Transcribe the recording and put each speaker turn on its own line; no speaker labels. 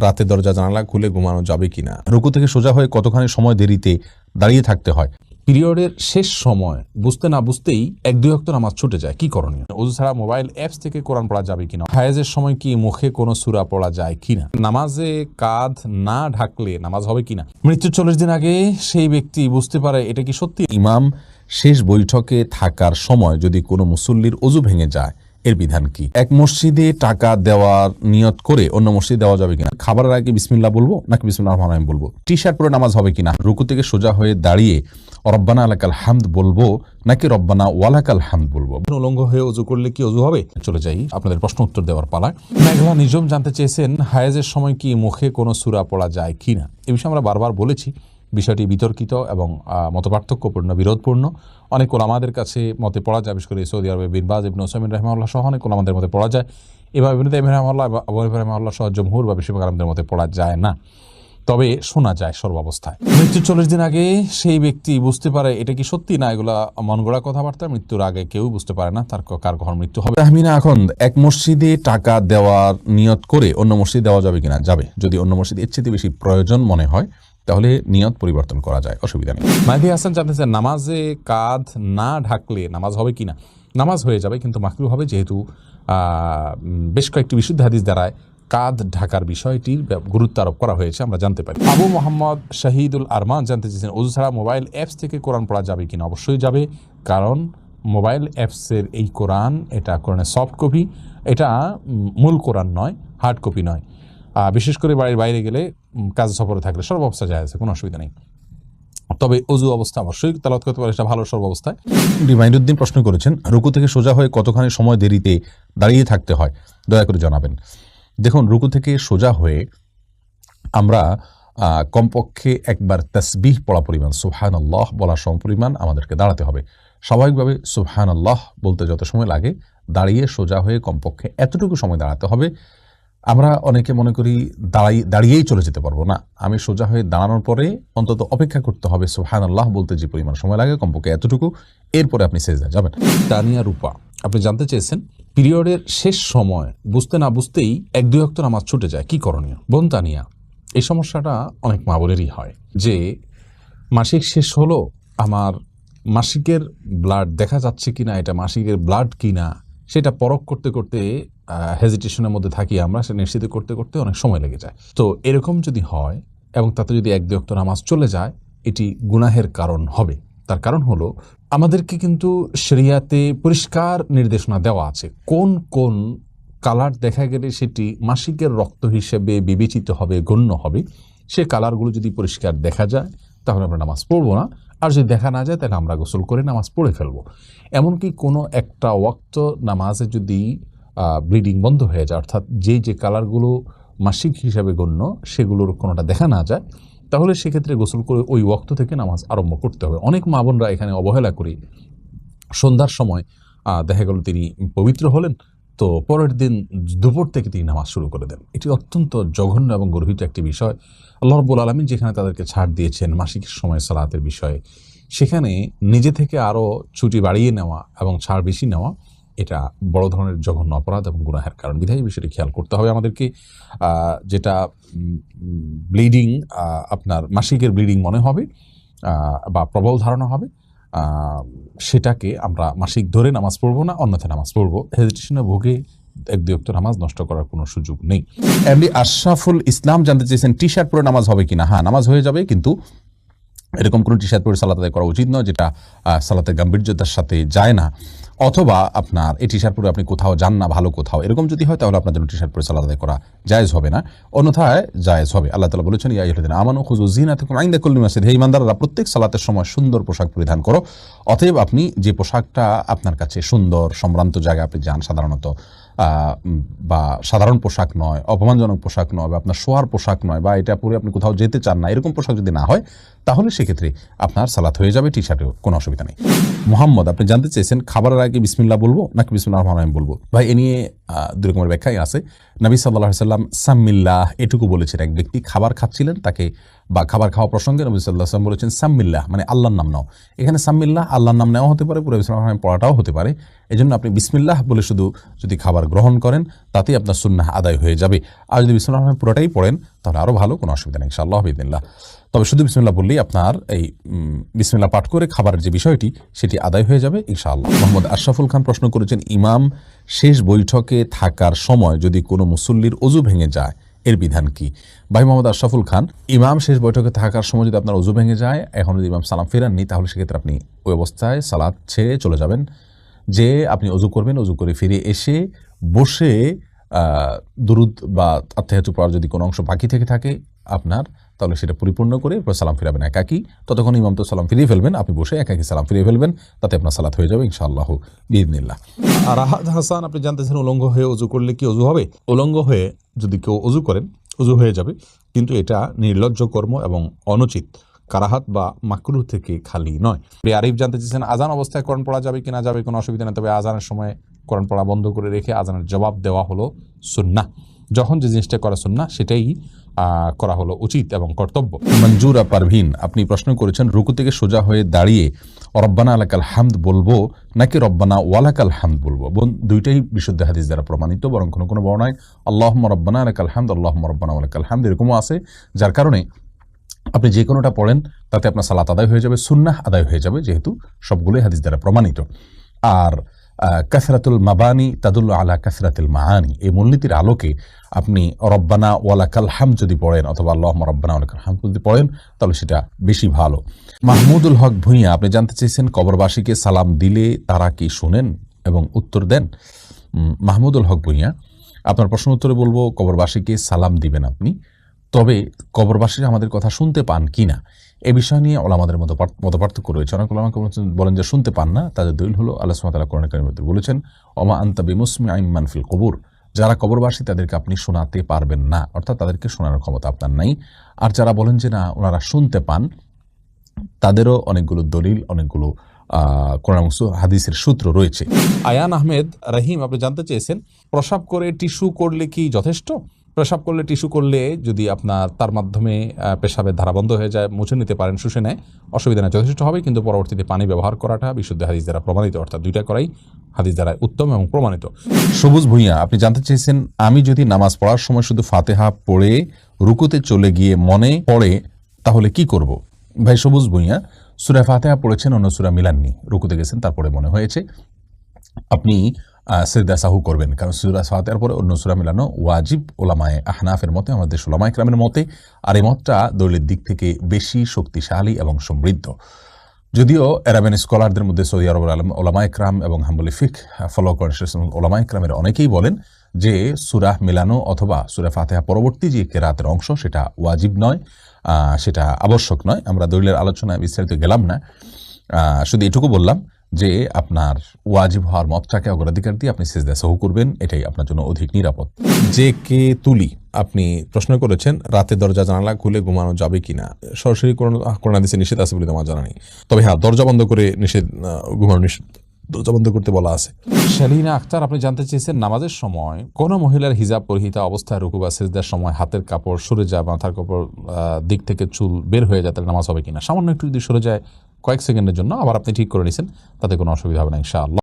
রাতে দরজা জানালা খুলে ঘুমানো যাবে কিনা? রুকু থেকে সোজা হয়ে কতখানি সময় দেরিতে দাঁড়িয়ে থাকতে হয়?
পিরিয়ডের শেষ সময় বুঝতে না বুঝতেই এক দুই অক্ত নামাজ ছুটে যায়। কি করণীয়? ওজু ছাড়া মোবাইল অ্যাপস থেকে কোরআন পড়া যাবে কিনা? হায়াজের সময় কি মুখে কোনো সুরা পড়া যায় কিনা? নামাজে কাঁধ না ঢাকলে নামাজ হবে কিনা? মৃত্যুর চল্লিশ দিন আগে সেই ব্যক্তি বুঝতে পারে এটা কি সত্যি?
ইমাম শেষ বৈঠকে থাকার সময় যদি কোনো মুসল্লির অজু ভেঙে যায় এর বিধান কি? এক মসজিদে টাকা দেওয়ার নিয়ত করে অন্য মসজিদে দেওয়া যাবে কিনা? খাবারের আগে বিসমিল্লাহ বলব নাকি বিসমিল্লাহ রহমান রহিম বলব? টি শার্ট পরে নামাজ হবে কিনা? রুকু থেকে সোজা হয়ে দাঁড়িয়ে রব্বানা আলাকাল হামদ বলব নাকি রব্বানা ওয়ালাকাল হামদ বলব?
উলঙ্গ হয়ে অজু করলে কি অজু হবে? চলে যাই আপনাদের প্রশ্ন উত্তর দেওয়ার পালায়। মেঘলা নিজম জানতে চেয়েছেন হায়াজের সময় কি মুখে কোনো সুরা পড়া যায় কিনা? এ বিষয়ে আমরা বারবার বলেছি। বিষয়টি বিতর্কিত এবং মতপার্থক্যপূর্ণ, বিরোধপূর্ণ। অনেক আমাদের কাছে মতে পড়া যায়, বিশেষ করে সৌদি আরবে বিনবাজ ইবন ওসামিন রহমাল্লাহ সহ অনেক আমাদের মতে পড়া যায়। এবার ইবনে তাইম রহমাল্লাহ আবু রহমাল্লাহ সহ জমহুর বা বেশিরভাগ আমাদের মতে পড়া যায় না। তবে শোনা যায় সর্বাবস্থায়। মৃত্যুর চল্লিশ দিন আগে সেই ব্যক্তি বুঝতে পারে এটা কি সত্যি না এগুলা মন গড়া কথাবার্তা, মৃত্যুর আগে কেউ বুঝতে পারে না তার কার কখন মৃত্যু হবে।
তাহমিনা এখন এক মসজিদে টাকা দেওয়ার নিয়ত করে অন্য মসজিদে দেওয়া যাবে কিনা? যাবে। যদি অন্য মসজিদে চেয়ে বেশি প্রয়োজন মনে হয় তাহলে নিয়ত পরিবর্তন করা যায়, অসুবিধা নেই।
মাহিদি হাসান জানতেছেন, নামাজে কাঁধ না ঢাকলে নামাজ হবে কি না নামাজ হয়ে যাবে, কিন্তু মাকরু হবে যেহেতু বেশ কয়েকটি বিশুদ্ধ হাদিস দ্বারায় কাঁধ ঢাকার বিষয়টির গুরুত্ব আরোপ করা হয়েছে, আমরা জানতে পারি। আবু মোহাম্মদ শাহিদুল আরমান জানতে চেয়েছেন ওজু ছাড়া মোবাইল অ্যাপস থেকে কোরআন পড়া যাবে কিনা? অবশ্যই যাবে, কারণ মোবাইল অ্যাপসের এই কোরআন, এটা কোরআনের সফট কপি, এটা মূল কোরআন নয়, হার্ড কপি নয়। বিশেষ করে বাড়ির বাইরে গেলে কাজ সফরে থাকলে সর্ব অবস্থা যায় আছে, কোনো অসুবিধা নেই। তবে অজু অবস্থা অবশ্যই তালাত করতে পারে সেটা ভালো সর্ব অবস্থায়
রিমাইন্ডুদ্দিন প্রশ্ন করেছেন, রুকু থেকে সোজা হয়ে কতখানি সময় দেরিতে দাঁড়িয়ে থাকতে হয়? দয়া করে জানাবেন। দেখুন, রুকু থেকে সোজা হয়ে আমরা কমপক্ষে একবার তসবিহ পড়া পরিমাণ সুবহান আল্লাহ বলার সমপরিমাণ আমাদেরকে দাঁড়াতে হবে। স্বাভাবিকভাবে সুবহান আল্লাহ বলতে যত সময় লাগে, দাঁড়িয়ে সোজা হয়ে কমপক্ষে এতটুকু সময় দাঁড়াতে হবে আমরা অনেকে মনে করি দাঁড়াই, দাঁড়িয়েই চলে যেতে পারব না। আমি সোজা হয়ে দাঁড়ানোর পরে অন্তত অপেক্ষা করতে হবে সুবহান আল্লাহ বলতে যে পরিমাণ সময় লাগে, কমপক্ষে এতটুকু। এরপরে আপনি সেজদা যাবেন।
তানিয়া রূপা, আপনি জানতে চেয়েছেন? পিরিয়ডের শেষ সময়, বুঝতে না বুঝতেই এক দুই অক্ত নামাজ ছুটে যায়। কি করণীয়? বোন তানিয়া, এই সমস্যাটা অনেক মা বোনেরই হয় যে মাসিক শেষ হলো, আমার মাসিকের ব্লাড দেখা যাচ্ছে কিনা, এটা মাসিকের ব্লাড কিনা, সেটা পরখ করতে করতে হেজিটেশনের মধ্যে থাকি আমরা, সেটা নিশ্চিত করতে করতে অনেক সময় লেগে যায়। তো এরকম যদি হয়, এবং তাতে যদি এক দুই নামাজ চলে যায়, এটি গুনাহের কারণ হবে। তার কারণ হলো, আমাদেরকে কিন্তু শরিয়াতে পরিষ্কার নির্দেশনা দেওয়া আছে। কোন কোন কালার দেখা গেলে সেটি মাসিকের রক্ত হিসেবে বিবেচিত হবে, গণ্য হবে। সে কালারগুলো যদি পরিষ্কার দেখা যায়, তাহলে আমরা নামাজ পড়ব না। আর যদি দেখা না যায়, তাহলে আমরা গোসল করে নামাজ পড়ে ফেলব। এমনকি কোনো একটা ওয়াক্ত নামাজে যদি ব্লিডিং বন্ধ হয়ে যায়, অর্থাৎ যে যে কালারগুলো মাসিক হিসাবে গণ্য সেগুলোর কোনোটা দেখা না যায়, তাহলে সেক্ষেত্রে গোসল করে ওই ওয়াক্ত থেকে নামাজ আরম্ভ করতে হবে। অনেক মা বোনরা এখানে অবহেলা করি। সন্ধ্যার সময় দেখা গেল তিনি পবিত্র হলেন, তো পরের দিন দুপুর থেকে তিনি নামাজ শুরু করে দেন। এটি অত্যন্ত জঘন্য এবং গর্হিত একটি বিষয়। আল্লাহ রব্বুল আলমী যেখানে তাদেরকে ছাড় দিয়েছেন মাসিক সময় সালাতের বিষয়ে, সেখানে নিজে থেকে আরও ছুটি বাড়িয়ে নেওয়া এবং ছাড় বেশি নেওয়া এটা বড় ধরনের জঘন্য অপরাধ এবং গুনাহের কারণ। বিধায় বিষয়টি খেয়াল করতে হবে আমাদেরকে। যেটা ব্লিডিং আপনার মাসিকের ব্লিডিং মনে হবে বা প্রবল ধারণা হবে সেটাকে আমরা মাসিক ধরে নামাজ পড়ব না অন্যথায় নামাজ পড়ব। হেজিটেশনে ভোগে এক দুই নামাজ নষ্ট করার কোনো সুযোগ নেই।
এমনি আশরাফুল ইসলাম জানতে চেয়েছেন টি শার্ট পরে নামাজ হবে কিনা? হ্যাঁ নামাজ হয়ে যাবে কিন্তু এরকম কোনো টি শার্ট পরে সালাত করা উচিত নয় যেটা আহ, সালাতের গাম্ভীর্যতার সাথে যায় না। অথবা আপনার এই টি শার্ট পরে আপনি কোথাও যান না, ভালো কোথাও, এরকম যদি হয় তাহলে আপনার জন্য টি শার্ট পরে সালাত আদায় করা জায়েজ হবে না। অন্যথায় জায়েজ হবে। আল্লাহ তালা বলেছেন, ইয়া ইহদিন আমানু খুজু জিনা থেকে আইন্দা কল্লি মাসিদ হে ইমানদাররা প্রত্যেক সালাতের সময় সুন্দর পোশাক পরিধান করো। অতএব আপনি যে পোশাকটা আপনার কাছে সুন্দর, সম্ভ্রান্ত জায়গায় আপনি যান সাধারণত বা সাধারণ পোশাক নয়, অপমানজনক পোশাক নয়, বা আপনার শোয়ার পোশাক নয়, বা এটা পরে আপনি কোথাও যেতে চান না, এরকম পোশাক যদি না হয় তাহলে সেক্ষেত্রে আপনার সালাত হয়ে যাবে টি শার্টেও কোনো অসুবিধা নেই। মোহাম্মদ, আপনি জানতে চেয়েছেন, খাবারের আগে বিসমিল্লাহ বলব নাকি বিসমিল্লাহ রহমান রহিম বলব? ভাই, এ নিয়ে দুই রকমের ব্যাখ্যাই আছে। নবী সাল্লাহ সাল্লাম সাম্মিল্লাহ এটুকু বলেছেন। এক ব্যক্তি খাবার খাচ্ছিলেন, তাকে বা খাবার খাওয়া প্রসঙ্গে নবী সাল্লাহ সাল্লাম বলেছেন, সাম্মিল্লাহ মানে আল্লাহর নাম নাও। এখানে সাম্মিল্লাহ, আল্লাহর নাম নেওয়া হতে পারে, পুরো ইসলাম পড়াটাও হতে পারে। এই জন্য আপনি বিসমিল্লাহ বলে শুধু যদি খাবার গ্রহণ করেন, তাতেই আপনার সুন্নাহ আদায় হয়ে যাবে। আর যদি বিসমুল্লাহ পুরোটাই পড়েন, তাহলে আরও ভালো, কোনো অসুবিধা নেই, ইনশাআল্লাহ বিদিল্লাহ তবে শুধু বিসমিল্লাহ বললেই আপনার এই উম, বিসমিল্লাহ পাঠ করে খাবারের যে বিষয়টি সেটি আদায় হয়ে যাবে ইনশাআল্লাহ। মোহাম্মদ আশরাফুল খান প্রশ্ন করেছেন ইমাম শেষ বৈঠকে থাকার সময় যদি কোনো মুসল্লির অজু ভেঙে যায় এর বিধান কি? ভাই মোহাম্মদ আশরাফুল খান ইমাম শেষ বৈঠকে থাকার সময় যদি আপনার অজু ভেঙে যায় এখন যদি ইমাম সালাম ফেরাননি তাহলে সেক্ষেত্রে আপনি ওই অবস্থায় সালাদ ছেড়ে চলে যাবেন। যে আপনি অজু করবেন অজু করে ফিরে এসে বসে দুরুদ বা আত্মাহাতু পড়ার যদি কোনো অংশ বাকি থেকে থাকে আপনার, তাহলে সেটা পরিপূর্ণ করে এরপর সালাম ফিরাবেন একাকি। ততক্ষণ ইমাম তো সালাম ফিরিয়ে ফেলবেন, আপনি বসে একাকি সালাম ফিরিয়ে ফেলবেন, তাতে আপনার সালাত হয়ে যাবে ইনশাআল্লাহ বিদিনিল্লাহ
আর রাহাত হাসান, আপনি জানতেছেন উলঙ্গ হয়ে অজু করলে কি অজু হবে? উলঙ্গ হয়ে যদি কেউ অজু করেন অজু হয়ে যাবে। কিন্তু এটা নির্লজ্জ কর্ম এবং অনুচিত। কারাহাত বা মাকরু থেকে খালি নয়। আরিফ জানতে চেয়েছেন আজান অবস্থায় করণ পড়া যাবে কিনা, যাবে কোনো অসুবিধা নেই। তবে আজানের সময় কোরআন পড়া বন্ধ করে রেখে আজানের জবাব দেওয়া হলো সুন্না যখন যে জিনিসটা করা সুন্না সেটাই করা হলো উচিত এবং কর্তব্য।
মঞ্জুরা পারভিন, আপনি প্রশ্ন করেছেন, রুকু থেকে সোজা হয়ে দাঁড়িয়ে রব্বানা আলাকাল হামদ বলব নাকি রব্বানা ওয়ালাকাল হামদ বলব? বোন, দুইটাই বিশুদ্ধ হাদিস দ্বারা প্রমাণিত, বরং কোনো কোনো বর্ণায় আল্লাহ রব্বানা আলাকাল হামদ আল্লাহ রব্বানা ওয়ালাকাল হামদ এরকমও আছে, যার কারণে আপনি যে কোনোটা পড়েন, তাতে আপনার সালাত আদায় হয়ে যাবে, সুন্নাহ আদায় হয়ে যাবে, যেহেতু সবগুলোই হাদিস দ্বারা প্রমাণিত। আর কাসরাতুল মাবানি তাদুল্লা আলা কাসরাতুল মাহানি এই মূলনীতির আলোকে আপনি রব্বানা ওয়ালাকাল হাম যদি পড়েন, অথবা আল্লাহ রব্বানা ওয়ালাকাল হাম যদি পড়েন, তাহলে সেটা বেশি ভালো। মাহমুদুল হক ভূঁইয়া, আপনি জানতে চেয়েছেন কবরবাসীকে সালাম দিলে তারা কি শুনেন এবং উত্তর দেন? মাহমুদুল হক ভূঁইয়া, আপনার প্রশ্ন উত্তরে বলব, কবরবাসীকে সালাম দিবেন আপনি, তবে কবরবাসীরা আমাদের কথা শুনতে পান কি না এ বিষয় নিয়ে ওলামাদের মতো মত পার্থক্য রয়েছে। অনেক ওলামা বলেছেন- বলেন যে, শুনতে পান না। তাদের দলিল হলো আল্লাহ সুমাতালা কোরআন মধ্যে বলেছেন অমা আন্তা বিমুসমি আইমান ফিল কবুর। যারা কবরবাসী, তাদেরকে আপনি শোনাতে পারবেন না। অর্থাৎ তাদেরকে শোনানোর ক্ষমতা আপনার নাই। আর যারা বলেন যে, না, ওনারা শুনতে পান, তাদেরও অনেকগুলো দলিল, অনেকগুলো হাদিসের সূত্র রয়েছে।
আয়ান আহমেদ রহিম, আপনি জানতে চেয়েছেন, প্রসাব করে টিস্যু করলে কি যথেষ্ট? প্রসাব করলে, টিস্যু করলে যদি আপনার, তার মাধ্যমে পেশাবের ধারা বন্ধ হয়ে যায়, মুছে নিতে পারেন, শুষে নেয়, অসুবিধা নেই, যথেষ্ট হবে। কিন্তু পরবর্তীতে পানি ব্যবহার করাটা বিশুদ্ধ হাদিস দ্বারা প্রমাণিত, অর্থাৎ দুইটা করাই হাদিস দ্বারা উত্তম এবং প্রমাণিত।
সবুজ ভূঁইয়া, আপনি জানতে চেয়েছেন, আমি যদি নামাজ পড়ার সময় শুধু ফাতেহা পড়ে, রুকুতে চলে গিয়ে মনে পড়ে, তাহলে কি করব? ভাই, সবুজ ভূঁইয়া সুরা ফাতেহা পড়েছেন, অন্য সুরা মিলাননি। রুকুতে গেছেন, তারপরে মনে হয়েছে। আপনি সেদা সাহু করবেন। কারণ সুরা ফাতেহার পরে অন্য সুরা মিলানো ওয়াজিব ওলামায় আহনাফের মতে, আমাদের সোলামায় ক্রামের মতে, আর এই মতটা দলিলের দিক থেকে বেশি শক্তিশালী এবং সমৃদ্ধ। যদিও অ্যারাবিয়ান স্কলারদের মধ্যে সৌদি আরবের আলম ওলামা ইকরাম এবং হাম্বলি ফিক ফলো করেন ওলামা ইকরামের অনেকেই বলেন যে সুরাহ মিলানো অথবা সুরা ফাতেহা পরবর্তী যে কেরাতের অংশ, সেটা ওয়াজিব নয় সেটা আবশ্যক নয়। আমরা দলিলের আলোচনায় বিস্তারিত গেলাম না। শুধু এটুকু বললাম যে আপনার ওয়াজিব হওয়ার মতটাকে অগ্রাধিকার দিয়ে আপনি সেজদা সহ করবেন, এটাই আপনার জন্য অধিক নিরাপদ।
যে কে তুলি, আপনি প্রশ্ন করেছেন, রাতে দরজা জানালা খুলে ঘুমানো যাবে কিনা? সরাসরি কোনো দিচ্ছে নিষেধ আছে বলে আমার জানা নেই। তবে হ্যাঁ দরজা বন্ধ করে নিষেধ ঘুমানো নিষেধ, দরজা বন্ধ করতে বলা আছে। শালিনা আক্তার আপনি জানতে চেয়েছেন, নামাজের সময় কোন মহিলার হিজাব পরিহিতা অবস্থায় রুকু বা সেজদার সময় হাতের কাপড় সরে যায়, মাথার কাপড় দিক থেকে চুল বের হয়ে যায়, তাহলে নামাজ হবে কিনা? সামান্য একটু যদি সরে যায় কয়েক সেকেন্ডের জন্য আবার আপনি ঠিক করে নিয়েছেন তাতে কোনো অসুবিধা হবে না ইনশাআল্লাহ।